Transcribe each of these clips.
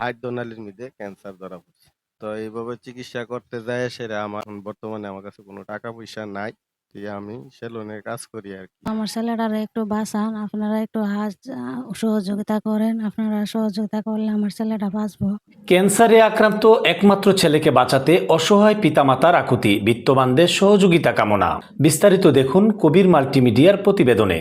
খাদ্যনালীর মধ্যে ক্যান্সার ধরা পড়ছে। তো এইভাবে চিকিৎসা করতে যায় সেটা আমার বর্তমানে আমার কাছে কোনো টাকা পয়সা নাই আমি সেলুনের কাজ করি আর কি। আমার ছেলেটারে একটু বাঁচান আপনারা একটু সহযোগিতা করেন আপনারা সহযোগিতা করলে আমার ছেলেটা বাঁচবো। ক্যান্সারে আক্রান্ত একমাত্র ছেলেকে বাঁচাতে অসহায় পিতামাতার আকুতি বিত্তবানদের সহযোগিতা কামনা। বিস্তারিত দেখুন কবির মাল্টিমিডিয়ার প্রতিবেদনে।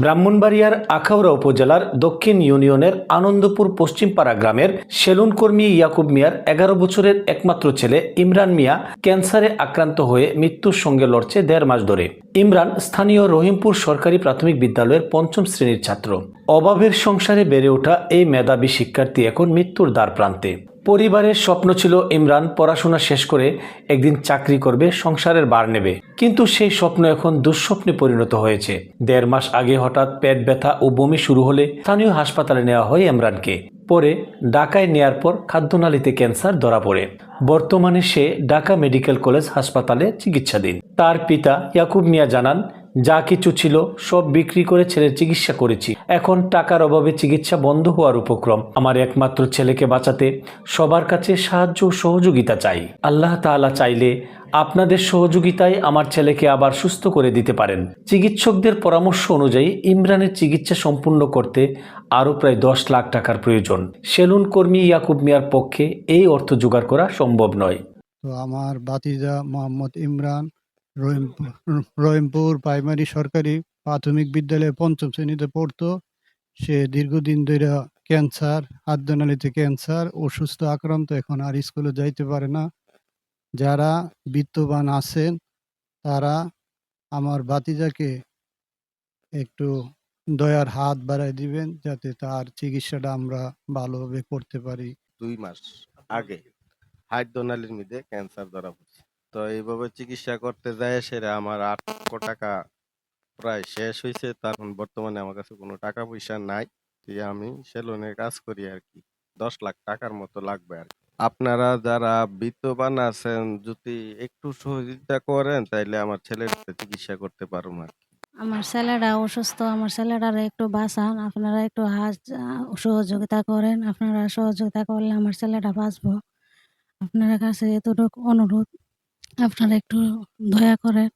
ব্রাহ্মণবাড়িয়ার আখাউড়া উপজেলার দক্ষিণ ইউনিয়নের আনন্দপুর পশ্চিমপাড়া গ্রামের সেলুন কর্মী ইয়াকুব মিয়ার এগারো বছরের একমাত্র ছেলে ইমরান মিয়া ক্যান্সারে আক্রান্ত হয়ে মৃত্যুর সঙ্গে লড়ছে দেড় মাস ধরে। ইমরান স্থানীয় রহিমপুর সরকারি প্রাথমিক বিদ্যালয়ের পঞ্চম শ্রেণির ছাত্র। অভাবের সংসারে বেড়ে ওঠা এই মেধাবী শিক্ষার্থী এখন মৃত্যুর দ্বার প্রান্তে। পরিবারের স্বপ্ন ছিল ইমরান পড়াশোনা শেষ করে একদিন চাকরি করবে, সংসারের বার নেবে। কিন্তু সেই স্বপ্ন এখন দুঃস্বপ্নে পরিণত হয়েছে। দেড় মাস আগে হঠাৎ পেট ব্যথা ও বমি শুরু হলে স্থানীয় হাসপাতালে নেওয়া হয় ইমরানকে। পরে ঢাকায় নেয়ার পর খাদ্যনালীতে ক্যান্সার ধরা পড়ে। বর্তমানে সে ঢাকা মেডিকেল কলেজ হাসপাতালে চিকিৎসাধীন। তার পিতা ইয়াকুব মিয়া জানান যা কিছু ছিল সব বিক্রি করে ছেলের চিকিৎসা করেছি। এখন টাকার অভাবে চিকিৎসা বন্ধ হওয়ার উপক্রম। আমার একমাত্র ছেলেকে বাঁচাতে সবার কাছে সাহায্য সহযোগিতা চাই। আল্লাহ তাআলা চাইলে আপনাদের সহযোগিতায় আমার ছেলেকে আবার সুস্থ করে দিতে পারেন। চিকিৎসকদের পরামর্শ অনুযায়ী ইমরানের চিকিৎসা সম্পূর্ণ করতে আরও প্রায় দশ লাখ টাকার প্রয়োজন। সেলুন কর্মী ইয়াকুব মিয়ার পক্ষে এই অর্থ জোগাড় করা সম্ভব নয়। তো আমার বাতিজা মোহাম্মদ ইমরান রহিমপুর প্রাইমারি সরকারি প্রাথমিক বিদ্যালয়ে পঞ্চম শ্রেণীতে পড়তো। সে দীর্ঘদিন ধরে ক্যান্সার, আদ্যনালীতে ক্যান্সার অসুস্থ আক্রান্ত, এখন আর স্কুলে যাইতে পারে না। যারা বিত্তবান আছেন, তারা আমার বাতিজাকে একটু দয়ার হাত বাড়ায় দিবেন, যাতে তার চিকিৎসাটা আমরা ভালোভাবে করতে পারি। দুই মাস আগে খাদ্যনালীর মধ্যে ক্যান্সার ধরা পড়ছে। তো এইভাবে চিকিৎসা করতে যায় সেটা আমার আট লক্ষ টাকা প্রায় শেষ হয়েছে তখন বর্তমানে আমার কাছে কোনো টাকা পয়সা নাই। তাই আমি সেলুনে কাজ করি আর কি। দশ লাখ টাকার মতো লাগবে আর কি। আপনারা যারা বিত্তবান আছেন, যদি একটু সহযোগিতা করেন, তাইলে আমার ছেলের চিকিৎসা করতে পারব আর। আমার ছেলেটা অসুস্থ, আমার ছেলেটারে একটু বাঁচান। আপনারা একটু হাজ, সহযোগিতা করেন। আপনারা সহযোগিতা করলে আমার ছেলেটা বাঁচবো। আপনার কাছে এতটুকু অনুরোধ। আপনারা একটু দয়া করেন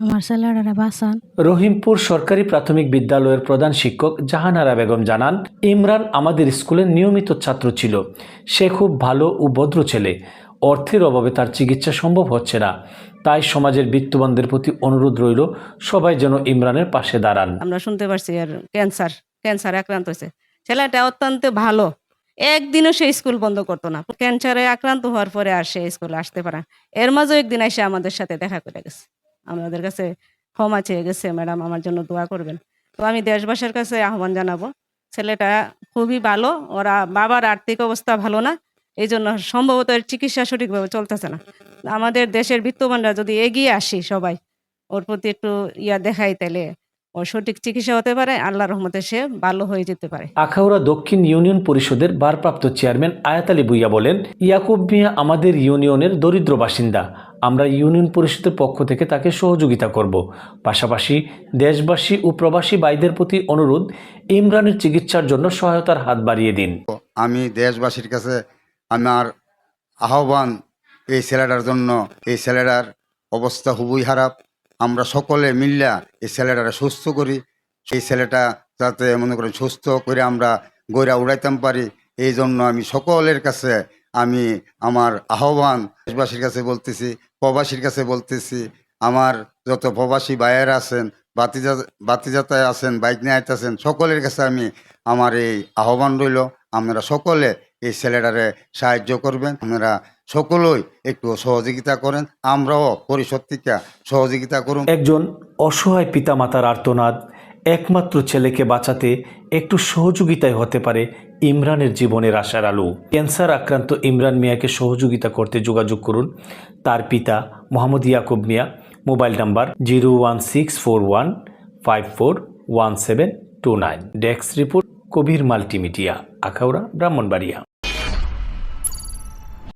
আমার ছেলেটারে বাঁচান। রহিমপুর সরকারি প্রাথমিক বিদ্যালয়ের প্রধান শিক্ষক জাহানারা বেগম জানান ইমরান আমাদের স্কুলের নিয়মিত ছাত্র ছিল। সে খুব ভালো ও ভদ্র ছেলে। অর্থের অভাবে তার চিকিৎসা সম্ভব হচ্ছে না। তাই সমাজের বিত্তবানদের প্রতি অনুরোধ রইল সবাই যেন ইমরানের পাশে দাঁড়ান। আমরা শুনতে পারছি আর ক্যান্সার ক্যান্সার আক্রান্ত হয়েছে। ছেলেটা অত্যন্ত ভালো। একদিনও সে স্কুল বন্ধ করতো না। ক্যান্সারে আক্রান্ত হওয়ার পরে আর সে স্কুলে আসতে পারে এর মাঝেও একদিন এসে আমাদের সাথে দেখা করে গেছে। আমাদের কাছে ক্ষমা চেয়ে গেছে, ম্যাডাম, আমার জন্য দোয়া করবেন। তো আমি দেশবাসীর কাছে আহ্বান জানাব, ছেলেটা খুবই ভালো, ওরা বাবার আর্থিক অবস্থা ভালো না এই জন্য সম্ভবত এর চিকিৎসা সঠিকভাবে চলতেছে না। আমাদের দেশের বিত্তবানরা যদি এগিয়ে আসি সবাই, ওর প্রতি একটু ইয়া দেখাই তাহলে সঠিক চিকিৎসা হতে পারে আল্লাহ রহমতে সে ভালো হয়ে যেতে পারে। আখাউড়া দক্ষিণ ইউনিয়ন পরিষদের ভারপ্রাপ্ত চেয়ারম্যান আয়াত আলী ভুইয়া বলেন ইয়াকুব মিয়া আমাদের ইউনিয়নের দরিদ্র বাসিন্দা। আমরা ইউনিয়ন পরিষদের পক্ষ থেকে তাকে সহযোগিতা করব। পাশাপাশি দেশবাসী ও প্রবাসী ভাইদের প্রতি অনুরোধ ইমরানের চিকিৎসার জন্য সহায়তার হাত বাড়িয়ে দিন। আমি দেশবাসীর কাছে আমার আহ্বান এই ছেলেটার জন্য এই ছেলেটার অবস্থা খুবই খারাপ। আমরা সকলে মিল্লা এই ছেলেটারে সুস্থ করি। সেই ছেলেটা যাতে মনে করেন সুস্থ করে আমরা গইরা উড়াইতাম পারি, এই জন্য আমি সকলের কাছে আমি আমার আহ্বান, দেশবাসীর কাছে বলতেছি, প্রবাসীর কাছে বলতেছি, আমার যত প্রবাসী ভাইয়ের আছেন বাতিজা বাতিজাতায় আছেন বাইক নিয়ে আইতেছেন সকলের কাছে আমি আমার এই আহ্বান রইল। আপনারা সকলে এই ছেলেটারে সাহায্য করবেন। আপনারা সকলেই একটু সহযোগিতা করেন। আমরাও পরিষদ থেকে সহযোগিতা করুন। একজন অসহায় পিতামাতার আর্তনাদ, একমাত্র ছেলেকে বাঁচাতে একটু সহযোগিতায় হতে পারে ইমরানের জীবনের আশার আলো। ক্যান্সার আক্রান্ত ইমরান মিয়াকে সহযোগিতা করতে যোগাযোগ করুন। তার পিতা Mohammad Yakub Mia, mobile number zero one six four one five four one seven two nine. Desk report Kabir multimedia Akhaura Brahmanbaria.